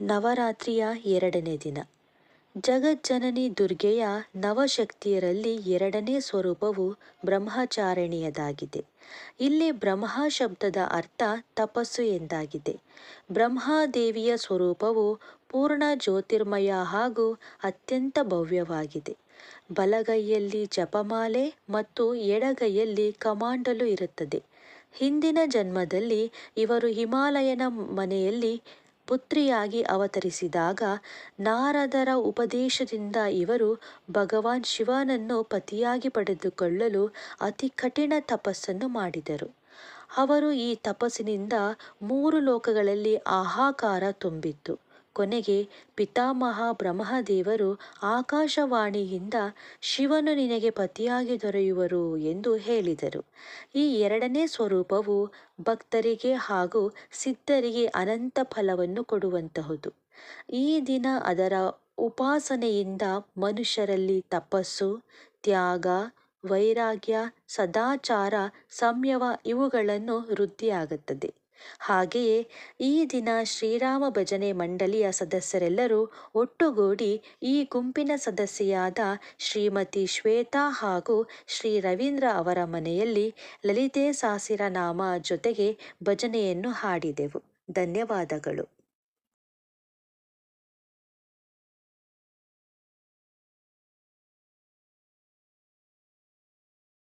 ನವರಾತ್ರಿಯ ಎರಡನೇ ದಿನ. ಜಗಜ್ಜನನಿ ದುರ್ಗೆಯ ನವಶಕ್ತಿಯರಲ್ಲಿ ಎರಡನೇ ಸ್ವರೂಪವು ಬ್ರಹ್ಮಚಾರಣಿಯದಾಗಿದೆ. ಇಲ್ಲಿ ಬ್ರಹ್ಮ ಶಬ್ದದ ಅರ್ಥ ತಪಸ್ಸು ಎಂದಾಗಿದೆ. ಬ್ರಹ್ಮಾದೇವಿಯ ಸ್ವರೂಪವು ಪೂರ್ಣ ಜ್ಯೋತಿರ್ಮಯ ಹಾಗೂ ಅತ್ಯಂತ ಭವ್ಯವಾಗಿದೆ. ಬಲಗೈಯಲ್ಲಿ ಜಪಮಾಲೆ ಮತ್ತು ಎಡಗೈಯಲ್ಲಿ ಕಮಾಂಡಲು ಇರುತ್ತದೆ. ಹಿಂದಿನ ಜನ್ಮದಲ್ಲಿ ಇವರು ಹಿಮಾಲಯನ ಮನೆಯಲ್ಲಿ ಪುತ್ರಿಯಾಗಿ ಅವತರಿಸಿದಾಗ ನಾರದರ ಉಪದೇಶದಿಂದ ಇವರು ಭಗವಾನ್ ಶಿವನನ್ನು ಪತಿಯಾಗಿ ಪಡೆದುಕೊಳ್ಳಲು ಅತಿ ಕಠಿಣ ತಪಸ್ಸನ್ನು ಮಾಡಿದರು. ಅವರು ಈ ತಪಸ್ಸಿನಿಂದ ಮೂರು ಲೋಕಗಳಲ್ಲಿ ಆಹಾಕಾರ ತುಂಬಿತ್ತು. ಕೊನೆಗೆ ಪಿತಾಮಹ ಬ್ರಹ್ಮದೇವರು ಆಕಾಶವಾಣಿಯಿಂದ ಶಿವನು ನಿನಗೆ ಪತಿಯಾಗಿ ದೊರೆಯುವರು ಎಂದು ಹೇಳಿದರು. ಈ ಎರಡನೇ ಸ್ವರೂಪವು ಭಕ್ತರಿಗೆ ಹಾಗೂ ಸಿದ್ಧರಿಗೆ ಅನಂತ ಫಲವನ್ನು ಕೊಡುವಂತಹುದು. ಈ ದಿನ ಅದರ ಉಪಾಸನೆಯಿಂದ ಮನುಷ್ಯರಲ್ಲಿ ತಪಸ್ಸು, ತ್ಯಾಗ, ವೈರಾಗ್ಯ, ಸದಾಚಾರ, ಸಂಯಮ ಇವುಗಳನ್ನು ವೃದ್ಧಿಯಾಗುತ್ತದೆ. ಹಾಗೆಯೇ ಈ ದಿನ ಶ್ರೀರಾಮ ಭಜನೆ ಮಂಡಳಿಯ ಸದಸ್ಯರೆಲ್ಲರೂ ಒಟ್ಟುಗೂಡಿ ಈ ಗುಂಪಿನ ಸದಸ್ಯೆಯಾದ ಶ್ರೀಮತಿ ಶ್ವೇತಾ ಹಾಗೂ ಶ್ರೀ ರವೀಂದ್ರ ಅವರ ಮನೆಯಲ್ಲಿ ಲಲಿತೆ ನಾಮ ಜೊತೆಗೆ ಭಜನೆಯನ್ನು ಹಾಡಿದೆವು. ಧನ್ಯವಾದಗಳು.